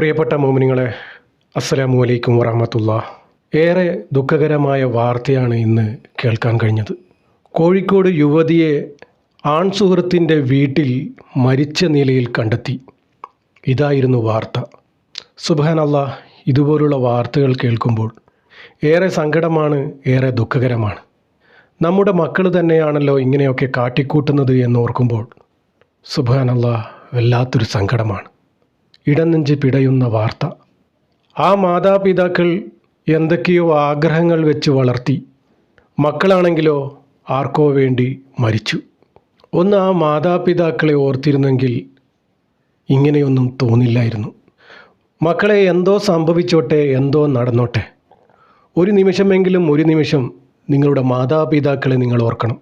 പ്രിയപ്പെട്ട മോമിനിങ്ങളെ അസ്സലാമു അലൈക്കും വറഹമത്തുള്ള. ഏറെ ദുഃഖകരമായ വാർത്തയാണ് ഇന്ന് കേൾക്കാൻ കഴിഞ്ഞത്. കോഴിക്കോട് യുവതിയെ ആൺ സുഹൃത്തിന്റെ വീട്ടിൽ മരിച്ച നിലയിൽ കണ്ടെത്തി. ഇതായിരുന്നു വാർത്ത. സുബാനല്ല ഇതുപോലുള്ള വാർത്തകൾ കേൾക്കുമ്പോൾ ഏറെ സങ്കടമാണ് ഏറെ ദുഃഖകരമാണ്. നമ്മുടെ മക്കൾ തന്നെയാണല്ലോ ഇങ്ങനെയൊക്കെ കാട്ടിക്കൂട്ടുന്നത് എന്നോർക്കുമ്പോൾ സുബാനല്ല വല്ലാത്തൊരു സങ്കടമാണ്. ഇടനെഞ്ച് പിടയുന്ന വാർത്ത. ആ മാതാപിതാക്കൾ എന്തൊക്കെയോ ആഗ്രഹങ്ങൾ വെച്ച് വളർത്തി. മക്കളാണെങ്കിലോ ആർക്കോ വേണ്ടി മരിച്ചു. ഒന്ന് ആ മാതാപിതാക്കളെ ഓർത്തിരുന്നെങ്കിൽ ഇങ്ങനെയൊന്നും തോന്നില്ലായിരുന്നു. മക്കളെ എന്തോ സംഭവിച്ചോട്ടെ എന്തോ നടന്നോട്ടെ. ഒരു നിമിഷമെങ്കിലും ഒരു നിമിഷം നിങ്ങളുടെ മാതാപിതാക്കളെ നിങ്ങൾ ഓർക്കണം.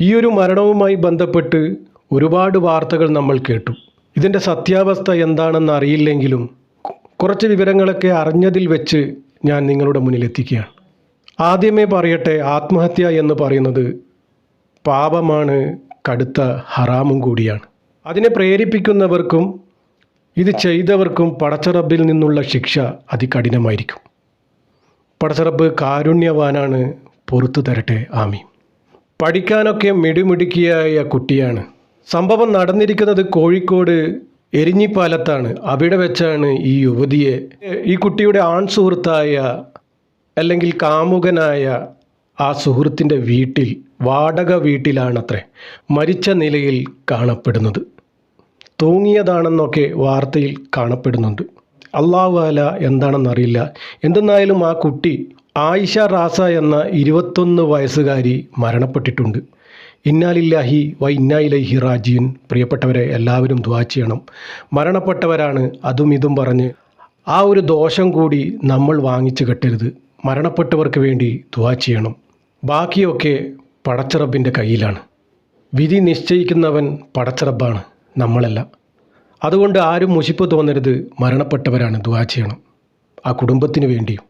ഈ ഒരു മരണവുമായി ബന്ധപ്പെട്ട് ഒരുപാട് വാർത്തകൾ നമ്മൾ കേട്ടു. ഇതിന്റെ സത്യാവസ്ഥ എന്താണെന്ന് അറിയില്ലെങ്കിലും കുറച്ച് വിവരങ്ങളൊക്കെ അറിഞ്ഞതിൽ വെച്ച് ഞാൻ നിങ്ങളുടെ മുന്നിൽ എത്തിക്കുകയാണ് ആദ്യമേ പറയട്ടെ ആത്മഹത്യ എന്ന് പറയുന്നത് പാപമാണ് കടുത്ത ഹറാമും കൂടിയാണ്. അതിനെ പ്രേരിപ്പിക്കുന്നവർക്കും ഇത് ചെയ്തവർക്കും പടച്ചറബിൽ നിന്നുള്ള ശിക്ഷ അതികഠിനമായിരിക്കും. പടച്ചറബ് കാരുണ്യവാനാണ് പുറത്തു തരട്ടെ. ആമി പഠിക്കാനൊക്കെ മിടിമിടുക്കിയായ കുട്ടിയാണ്. സംഭവം നടന്നിരിക്കുന്നത് കോഴിക്കോട് എരിഞ്ഞിപ്പാലത്താണ്. അവിടെ വെച്ചാണ് ഈ യുവതിയെ. ഈ കുട്ടിയുടെ ആൺ സുഹൃത്തായ അല്ലെങ്കിൽ കാമുകനായ ആ സുഹൃത്തിന്റെ വീട്ടിൽ വാടക വീട്ടിലാണത്രേ മരിച്ച നിലയിൽ കാണപ്പെടുന്നത്. തൂങ്ങിയതാണെന്നൊക്കെ വാർത്തയിൽ കാണപ്പെടുന്നുണ്ട്. അള്ളാഹു അല എന്താണെന്നറിയില്ല. എന്തെന്നായാലും ആ കുട്ടി ആയിഷ റാസ എന്ന ഇരുപത്തൊന്ന് വയസ്സുകാരി മരണപ്പെട്ടിട്ടുണ്ട്. ഇന്നാലില്ലാഹി വ ഇന്നായിലൈഹി റാജീൻ പ്രിയപ്പെട്ടവരെ എല്ലാവരും ദ്വാ ചെയ്യണം. മരണപ്പെട്ടവരാണ് അതും ഇതും പറഞ്ഞ് ആ ഒരു ദോഷം കൂടി നമ്മൾ വാങ്ങിച്ചു കെട്ടരുത്. മരണപ്പെട്ടവർക്ക് വേണ്ടി ദ്വാ ചെയ്യണം. ബാക്കിയൊക്കെ പടച്ചറബിന്റെ കയ്യിലാണ്. വിധി നിശ്ചയിക്കുന്നവൻ പടച്ചറബാണ് നമ്മളല്ല. അതുകൊണ്ട് ആരും മുഷിപ്പ് തോന്നരുത്. മരണപ്പെട്ടവരാണ് ദ്വാ ചെയ്യണം. ആ കുടുംബത്തിന് വേണ്ടിയും.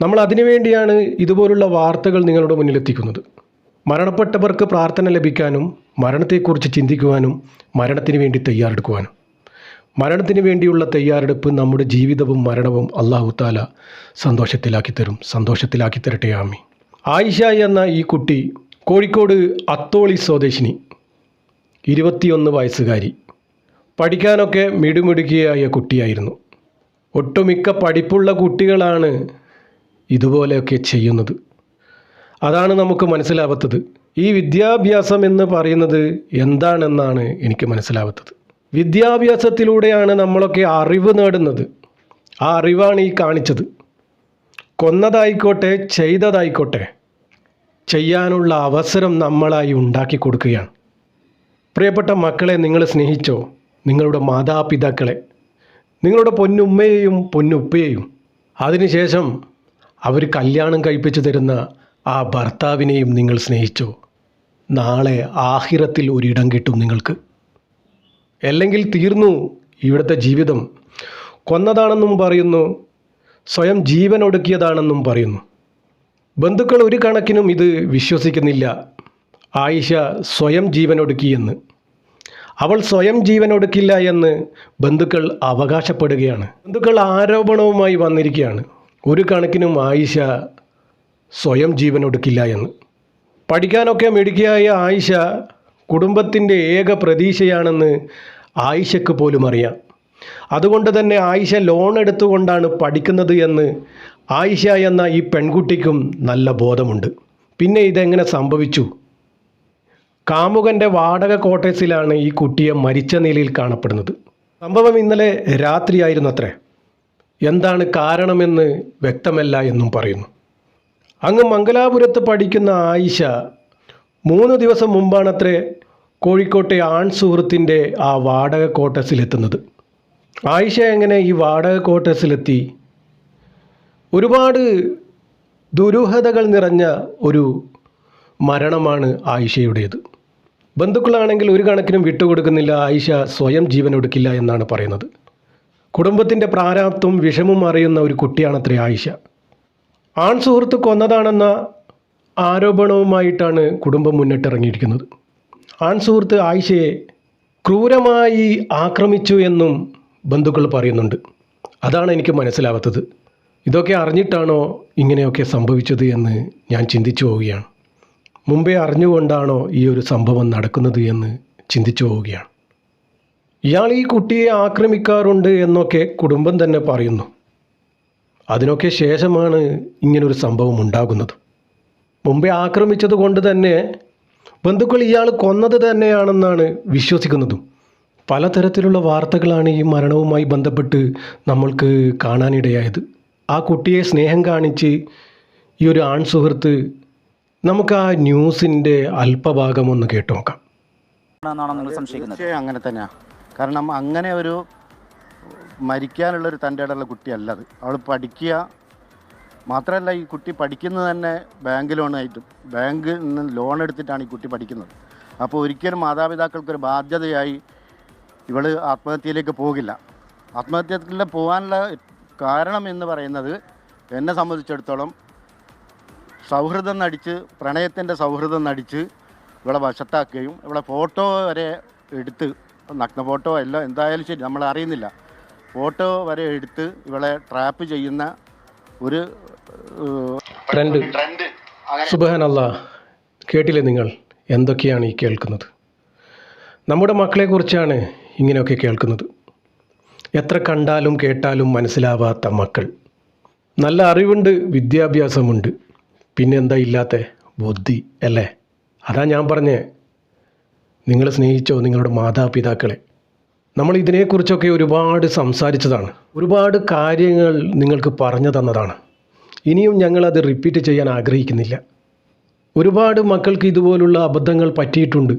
നമ്മൾ അതിനു വേണ്ടിയാണ് ഇതുപോലുള്ള വാർത്തകൾ നിങ്ങളുടെ മുന്നിലെത്തിക്കുന്നത്. മരണപ്പെട്ടവർക്ക് പ്രാർത്ഥന ലഭിക്കാനും മരണത്തെക്കുറിച്ച് ചിന്തിക്കുവാനും മരണത്തിന് വേണ്ടി തയ്യാറെടുക്കുവാനും. മരണത്തിന് വേണ്ടിയുള്ള തയ്യാറെടുപ്പ് നമ്മുടെ ജീവിതവും മരണവും അള്ളാഹു താല സന്തോഷത്തിലാക്കി തരും സന്തോഷത്തിലാക്കി തരട്ടെ ആമി ആയിഷ എന്ന ഈ കുട്ടി കോഴിക്കോട് അത്തോളി സ്വദേശിനി ഇരുപത്തിയൊന്ന് വയസ്സുകാരി. പഠിക്കാനൊക്കെ മിടുമിടുക്കിയായ കുട്ടിയായിരുന്നു. ഒട്ടുമിക്ക പഠിപ്പുള്ള കുട്ടികളാണ് ഇതുപോലെയൊക്കെ ചെയ്യുന്നത്. അതാണ് നമുക്ക് മനസ്സിലാവാത്തത്. ഈ വിദ്യാഭ്യാസം എന്ന് പറയുന്നത് എന്താണെന്നാണ് എനിക്ക് മനസ്സിലാവാത്തത്. വിദ്യാഭ്യാസത്തിലൂടെയാണ് നമ്മളൊക്കെ അറിവ് നേടുന്നത്. ആ അറിവാണ് ഈ കാണിച്ചത്. കൊന്നതായിക്കോട്ടെ ചെയ്തതായിക്കോട്ടെ ചെയ്യാനുള്ള അവസരം നമ്മളായി ഉണ്ടാക്കി കൊടുക്കുകയാണ്. പ്രിയപ്പെട്ട മക്കളെ നിങ്ങൾ സ്നേഹിച്ചോ? നിങ്ങളുടെ മാതാപിതാക്കളെ നിങ്ങളുടെ പൊന്നുമ്മയെയും പൊന്നുപ്പയെയും. അതിനുശേഷം അവർ കല്യാണം കഴിപ്പിച്ചു തരുന്ന ആ ഭർത്താവിനെയും നിങ്ങൾ സ്നേഹിച്ചോ? നാളെ ആഹിറത്തിൽ ഒരിടം കിട്ടും നിങ്ങൾക്ക്. അല്ലെങ്കിൽ തീർന്നു ഇവിടുത്തെ ജീവിതം. കൊന്നതാണെന്നും പറയുന്നു സ്വയം ജീവൻ ഒടുക്കിയതാണെന്നും പറയുന്നു. ബന്ധുക്കൾ ഒരു കണക്കിനും ഇത് വിശ്വസിക്കുന്നില്ല. ആയിഷ സ്വയം ജീവൻ ഒടുക്കിയെന്ന് അവൾ സ്വയം ജീവൻ ഒടുക്കില്ല എന്ന് ബന്ധുക്കൾ അവകാശപ്പെടുകയാണ്. ബന്ധുക്കൾ ആരോപണവുമായി വന്നിരിക്കുകയാണ്. ഒരു കണക്കിനും ആയിഷ സ്വയം ജീവൻ ഒടുക്കില്ല എന്ന്. പഠിക്കാനൊക്കെ മിടുക്കിയായ ആയിഷ കുടുംബത്തിന്റെ ഏക പ്രതീക്ഷയാണെന്ന് ആയിഷയ്ക്ക് പോലും അറിയാം. അതുകൊണ്ട് തന്നെ ആയിഷ ലോൺ എടുത്തുകൊണ്ടാണ് പഠിക്കുന്നത് എന്ന് ആയിഷ എന്ന ഈ പെൺകുട്ടിക്കും നല്ല ബോധമുണ്ട്. പിന്നെ ഇതെങ്ങനെ സംഭവിച്ചു? കാമുകന്റെ വാടക കോട്ടേഴ്സിലാണ് ഈ കുട്ടിയെ മരിച്ച നിലയിൽ കാണപ്പെടുന്നത്. സംഭവം ഇന്നലെ രാത്രിയായിരുന്നു അത്രേ എന്താണ് കാരണമെന്ന് വ്യക്തമല്ല എന്നും പറയുന്നു. അങ്ങ് മംഗലാപുരത്ത് പഠിക്കുന്ന ആയിഷ മൂന്ന് ദിവസം മുമ്പാണത്രേ കോഴിക്കോട്ടെ ആൺ സുഹൃത്തിന്റെ ആ വാടക കോട്ടേഴ്സിലെത്തുന്നത് ആയിഷ എങ്ങനെ ഈ വാടക കോട്ടേഴ്സിലെത്തി ഒരുപാട് ദുരൂഹതകൾ നിറഞ്ഞ ഒരു മരണമാണ് ആയിഷയുടേത്. ബന്ധുക്കളാണെങ്കിൽ ഒരു കണക്കിനും വിട്ടുകൊടുക്കുന്നില്ല ആയിഷ സ്വയം ജീവൻ എടുക്കില്ല എന്നാണ് പറയുന്നത്. കുടുംബത്തിന്റെ പ്രാരാബ്ദവും വിഷമവും അറിയുന്ന ഒരു കുട്ടിയാണത്രേ ആയിഷ. ആൺ സുഹൃത്ത് കൊന്നതാണെന്ന ആരോപണവുമായിട്ടാണ് കുടുംബം മുന്നിട്ടിറങ്ങിയിരിക്കുന്നത്. ആൺ സുഹൃത്ത് ആയിഷയെ ക്രൂരമായി ആക്രമിച്ചു എന്നും ബന്ധുക്കൾ പറയുന്നുണ്ട്. അതാണ് എനിക്ക് മനസ്സിലാവാത്തത്. ഇതൊക്കെ അറിഞ്ഞിട്ടാണോ ഇങ്ങനെയൊക്കെ സംഭവിച്ചത് എന്ന് ഞാൻ ചിന്തിച്ചു പോവുകയാണ്. മുമ്പേ അറിഞ്ഞുകൊണ്ടാണോ ഈ ഒരു സംഭവം നടക്കുന്നത് എന്ന് ചിന്തിച്ചു പോവുകയാണ്. ഇയാൾ ഈ കുട്ടിയെ ആക്രമിക്കാറുണ്ട് എന്നൊക്കെ കുടുംബം തന്നെ പറയുന്നു. അതിനൊക്കെ ശേഷമാണ് ഇങ്ങനൊരു സംഭവം ഉണ്ടാകുന്നത്. മുമ്പേ ആക്രമിച്ചത് കൊണ്ട് തന്നെ ബന്ധുക്കൾ ഇയാൾ കൊന്നത് തന്നെയാണെന്നാണ് വിശ്വസിക്കുന്നതും. പലതരത്തിലുള്ള വാർത്തകളാണ് ഈ മരണവുമായി ബന്ധപ്പെട്ട് നമ്മൾക്ക് കാണാനിടയായത്. ആ കുട്ടിയെ സ്നേഹം കാണിച്ച് ഈ ഒരു ആൺ സുഹൃത്ത് നമുക്ക് ആ ന്യൂസിന്റെ അല്പഭാഗം ഒന്ന് കേട്ടു നോക്കാം. അങ്ങനെ തന്നെയാണ് കാരണം അങ്ങനെ ഒരു മരിക്കാനുള്ള ഒരു തന്റെ ഇടമുള്ള കുട്ടിയല്ല അത്. അവൾ പഠിക്കുക മാത്രമല്ല ഈ കുട്ടി പഠിക്കുന്നത് തന്നെ ബാങ്ക് ലോണായിട്ടും ബാങ്കിൽ നിന്ന് ലോൺ എടുത്തിട്ടാണ് ഈ കുട്ടി പഠിക്കുന്നത്. അപ്പോൾ ഒരിക്കലും മാതാപിതാക്കൾക്കൊരു ബാധ്യതയായി ഇവൾ ആത്മഹത്യയിലേക്ക് പോകില്ല. ആത്മഹത്യയിൽ പോകാനുള്ള കാരണം എന്ന് പറയുന്നത് എന്നെ സംബന്ധിച്ചിടത്തോളം സൗഹൃദം നടിച്ച് പ്രണയത്തിന്റെ സൗഹൃദം നടിച്ച് ഇവളെ വശത്താക്കുകയും ഇവളെ ഫോട്ടോ വരെ എടുത്ത് നഗ്ന ഫോട്ടോ എല്ലാം എന്തായാലും ശരി നമ്മൾ അറിയുന്നില്ല ഫോട്ടോ വരെ എടുത്ത് ഇവളെ ട്രാപ്പ് ചെയ്യുന്ന ഒരു ട്രെൻഡ് സുബാനല്ല കേട്ടില്ലേ നിങ്ങൾ? എന്തൊക്കെയാണ് ഈ കേൾക്കുന്നത്? നമ്മുടെ മക്കളെക്കുറിച്ചാണ് ഇങ്ങനെയൊക്കെ കേൾക്കുന്നത്. എത്ര കണ്ടാലും കേട്ടാലും മനസ്സിലാവാത്ത മക്കൾ. നല്ല അറിവുണ്ട് വിദ്യാഭ്യാസമുണ്ട്. പിന്നെ എന്താ ഇല്ലാത്ത ബുദ്ധി അല്ലേ? അതാ ഞാൻ പറഞ്ഞേ. നിങ്ങളെ സ്നേഹിച്ചോ നിങ്ങളുടെ മാതാപിതാക്കളെ? നമ്മൾ ഇതിനെക്കുറിച്ചൊക്കെ ഒരുപാട് സംസാരിച്ചതാണ്. ഒരുപാട് കാര്യങ്ങൾ നിങ്ങൾക്ക് പറഞ്ഞു തന്നതാണ്. ഇനിയും ഞങ്ങളത് റിപ്പീറ്റ് ചെയ്യാൻ ആഗ്രഹിക്കുന്നില്ല. ഒരുപാട് മക്കൾക്ക് ഇതുപോലുള്ള അബദ്ധങ്ങൾ പറ്റിയിട്ടുണ്ട്.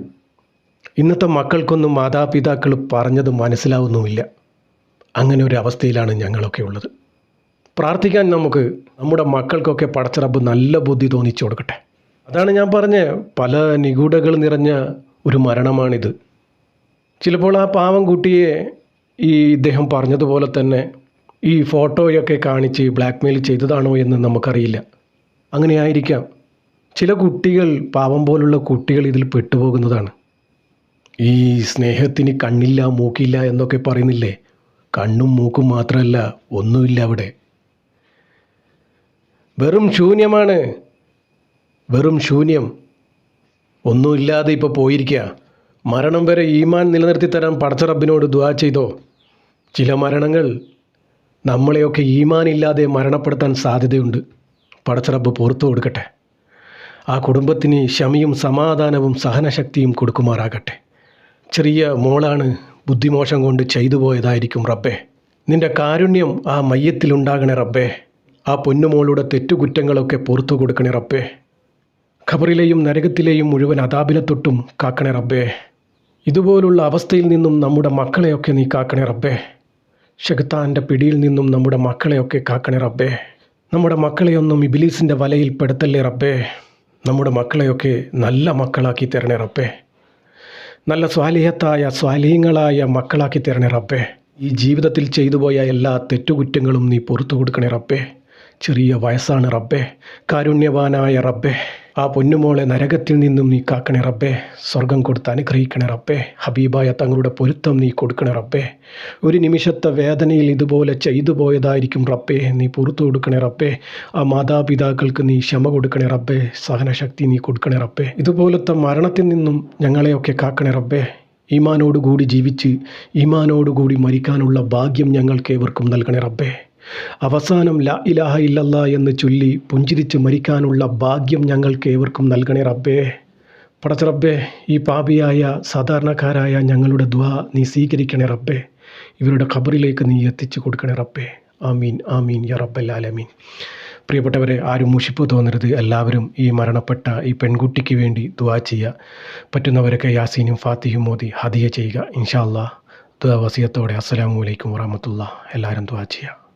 ഇന്നത്തെ മക്കൾക്കൊന്നും മാതാപിതാക്കൾ പറഞ്ഞത് മനസ്സിലാവുന്നുമില്ല. അങ്ങനെ ഒരു അവസ്ഥയിലാണ് ഞങ്ങളൊക്കെ ഉള്ളത്. പ്രാർത്ഥിക്കാൻ നമുക്ക് നമ്മുടെ മക്കൾക്കൊക്കെ പടച്ചറബ് നല്ല ബുദ്ധി തോന്നിച്ചു കൊടുക്കട്ടെ. അതാണ് ഞാൻ പറഞ്ഞ പല നിഗൂഢകൾ നിറഞ്ഞ ഒരു മരണമാണിത്. ചിലപ്പോൾ ആ പാവം കുട്ടിയെ ഈ ഇദ്ദേഹം പറഞ്ഞതുപോലെ തന്നെ ഈ ഫോട്ടോയൊക്കെ കാണിച്ച് ബ്ലാക്ക് ചെയ്തതാണോ എന്ന് നമുക്കറിയില്ല. അങ്ങനെ ആയിരിക്കാം. ചില കുട്ടികൾ പാവം പോലുള്ള കുട്ടികൾ ഇതിൽ പെട്ടുപോകുന്നതാണ്. ഈ സ്നേഹത്തിന് കണ്ണില്ല മൂക്കില്ല എന്നൊക്കെ പറയുന്നില്ലേ? കണ്ണും മൂക്കും മാത്രമല്ല ഒന്നുമില്ല അവിടെ. വെറും ശൂന്യമാണ്. വെറും ശൂന്യം. ഒന്നുമില്ലാതെ ഇപ്പോൾ പോയിരിക്കുക മരണം വരെ ഈമാൻ നിലനിർത്തി തരാൻ പടച്ച റബ്ബിനോട് ദുആ ചെയ്തോ? ചില മരണങ്ങൾ നമ്മളെയൊക്കെ ഈമാൻ ഇല്ലാതെ മരണപ്പെടുത്താൻ സാധ്യതയുണ്ട്. പടച്ച റബ്ബ് പുറത്തു കൊടുക്കട്ടെ. ആ കുടുംബത്തിന് ക്ഷമയും സമാധാനവും സഹനശക്തിയും കൊടുക്കുമാറാകട്ടെ. ചെറിയ മോളാണ് ബുദ്ധിമോശം കൊണ്ട് ചെയ്തു പോയതായിരിക്കും റബ്ബേ. നിന്റെ കാരുണ്യം ആ മയ്യത്തിലുണ്ടാകണേ റബ്ബേ. ആ പൊന്നുമോളുടെ തെറ്റുകുറ്റങ്ങളൊക്കെ പുറത്തു കൊടുക്കണേ റബ്ബേ. ഖബറിലെയും നരകത്തിലെയും മുഴുവൻ അതാപിലെ തൊട്ടും കാക്കണേ റബ്ബേ. ഇതുപോലുള്ള അവസ്ഥയിൽ നിന്നും നമ്മുടെ മക്കളെയൊക്കെ നീ കാക്കണേ റബ്ബേ. ഷെഖത്താന്റെ പിടിയിൽ നിന്നും നമ്മുടെ മക്കളെയൊക്കെ കാക്കണേ റബ്ബേ. നമ്മുടെ മക്കളെയൊന്നും ഇബിലീസിന്റെ വലയിൽ പെടുത്തല്ലേ റബ്ബേ. നമ്മുടെ മക്കളെയൊക്കെ നല്ല മക്കളാക്കി തരണേ റബ്ബേ. നല്ല സ്വാലിഹത്തായ സ്വാലിഹങ്ങളായ മക്കളാക്കി തരണേ റബ്ബേ. ഈ ജീവിതത്തിൽ ചെയ്തുപോയ എല്ലാ തെറ്റുകുറ്റങ്ങളും നീ പുറത്തു കൊടുക്കണേ റബ്ബേ. ചെറിയ വയസ്സാണ് റബ്ബേ. കാരുണ്യവാനായ റബ്ബേ. ആ പൊന്നുമോളെ നരകത്തിൽ നിന്നും നീ കാക്കണേ റബ്ബേ. സ്വർഗം കൊടുത്ത് അനുഗ്രഹിക്കണേ റബ്ബേ. ഹബീബായ തങ്ങളുടെ പൊരുത്തം നീ കൊടുക്കണേ റബ്ബേ. ഒരു നിമിഷത്തെ വേദനയിൽ ഇതുപോലെ ചെയ്തു പോയതായിരിക്കും റബ്ബേ. നീ പുറത്തു കൊടുക്കണേ റബ്ബേ. ആ മാതാപിതാക്കൾക്ക് നീ ക്ഷമ കൊടുക്കണേ റബ്ബേ. സഹനശക്തി നീ കൊടുക്കണേ റബ്ബേ. ഇതുപോലത്തെ മരണത്തിൽ നിന്നും ഞങ്ങളെയൊക്കെ കാക്കണേ റബ്ബേ. ഈമാനോടുകൂടി ജീവിച്ച് ഈമാനോടുകൂടി മരിക്കാനുള്ള ഭാഗ്യം ഞങ്ങൾക്ക് ഏവർക്കും നൽകണേ റബ്ബേ. അവസാനം ല ഇലാഹ ഇല്ലല്ല എന്ന് ചൊല്ലി പുഞ്ചിരിച്ച് മരിക്കാനുള്ള ഭാഗ്യം ഞങ്ങൾക്ക് ഏവർക്കും നൽകണേ റബ്ബേ. പടച്ച റബ്ബേ ഈ പാപിയായ സാധാരണക്കാരായ ഞങ്ങളുടെ ദ്വാ നീ സ്വീകരിക്കണേ റബ്ബേ. ഇവരുടെ ഖബറിലേക്ക് നീ എത്തിച്ചു കൊടുക്കണേ റബ്ബേ. ആമീൻ ആമീൻ യ റബ്ബല്ലാലമീൻ പ്രിയപ്പെട്ടവരെ ആരും മുഷിപ്പ് തോന്നരുത്. എല്ലാവരും ഈ മരണപ്പെട്ട ഈ പെൺകുട്ടിക്ക് വേണ്ടി ദുവാ ചെയ്യുക. പറ്റുന്നവരൊക്കെ യാസീനും ഫാത്തിഹും മോദി ഹദിയ ചെയ്യുക. ഇൻഷാ അല്ലാ ദുവാ വസിയത്തോടെ. അസ്സലാമു അലൈക്കും വറഹമത്തുള്ള എല്ലാവരും ദുവാ ചെയ്യുക.